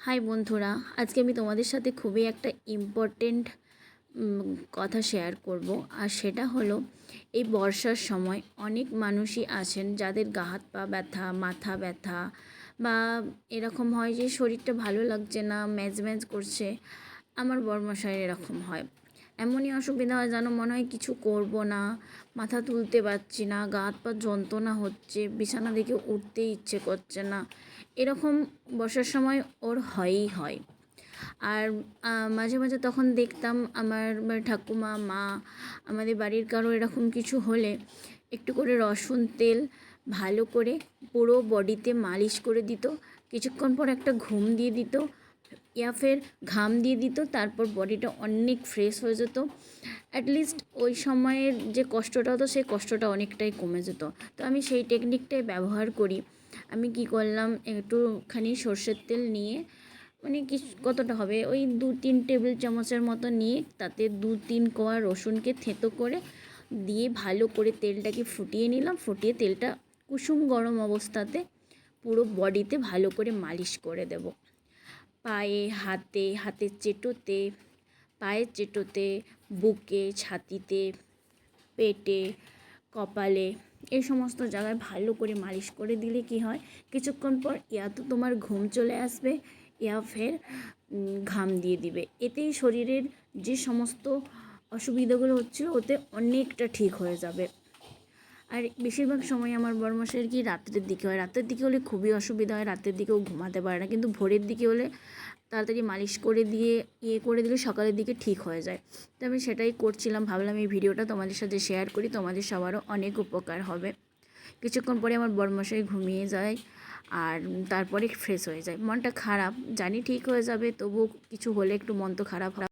High বন্ধুরা, আজকে আমি তোমাদের সাথে খুবই একটা ইম্পর্টেন্ট কথা শেয়ার করব। আর সেটা হলো, এই বর্ষার সময় অনেক মানুষই আছেন যাদের গা হাত পা ব্যথা, মাথা ব্যথা বা এরকম হয় যে শরীরটা ভালো লাগছে না, ম্যাজ ম্যাজ করছে। আমার বর্মশাইয়ের এরকম হয়। এমনই অসুবিধা হয় যেন মনে হয় কিছু করব না। মাথা তুলতে পারছি না, গা হাত পা যন্ত্রণা হচ্ছে, বিছানা থেকে উঠতে ইচ্ছে করছে না। এরকম বসার সময় ওর হয়ই হয়। আর মাঝে মাঝে তখন দেখতাম আমার ঠাকুমা, মা, আমাদের বাড়ির কারও এরকম কিছু হলে একটু করে রসুন তেল ভালো করে পুরো বডিতে মালিশ করে দিত। কিছুক্ষণ পর একটা ঘুম দিয়ে দিত। ইয়া ফের ঘাম দিয়ে দিত, তারপর বডিটা অনেক ফ্রেশ হয়ে যেত। অ্যাটলিস্ট ওই সময়ের যে কষ্টটা হতো, সেই কষ্টটা অনেকটাই কমে যেত। তো আমি সেই টেকনিকটাই ব্যবহার করি। আমি কি করলাম, একটুখানি সর্ষের তেল নিয়ে মানে কি কতটা হবে? ওই দু তিন টেবিল চামচের মতো নিয়ে, তাতে দু তিন কোয়া রসুনকে থেঁতো করে দিয়ে ভালো করে তেলটাকে ফুটিয়ে নিলাম। ফুটিয়ে তেলটা কুসুম গরম অবস্থাতে পুরো বডিতে ভালো করে মালিশ করে দেব। পায়ে হাতে হাতের চেটোতে পায়ের চেটোতে, বুকে, ছাতিতে, পেটে, কপালে এই সমস্ত জায়গায় ভালো করে মালিশ করে দিলে কি হয়? কিছুক্ষণ পর ইয়া তো তোমার ঘুম চলে আসবে, ইয়া ফের ঘাম দিয়ে দিবে। এতেই শরীরের যে সমস্ত অসুবিধাগুলো হচ্ছিল ওতে অনেকটা ঠিক হয়ে যাবে। আর বেশিরভাগ সময় আমার বড়মশাইয়ের কি রাত্রের দিকে হয়? রাতের দিকে হলে খুবই অসুবিধা হয়, রাতের দিকেও ঘুমাতে পারে না। কিন্তু ভোরের দিকে হলে তাড়াতাড়ি মালিশ করে দিয়ে ইয়ে করে দিলে সকালের দিকে ঠিক হয়ে যায়। তো আমি সেটাই করছিলাম, ভাবলাম এই ভিডিওটা তোমাদের সাথে শেয়ার করি, তোমাদের সবারও অনেক উপকার হবে। কিছুক্ষণ পরে আমার বড়মশাই ঘুমিয়ে যায় আর তারপরে ফ্রেশ হয়ে যায়। মনটা খারাপ, জানি ঠিক হয়ে যাবে তবু কিছু হলে একটু মন তো খারাপ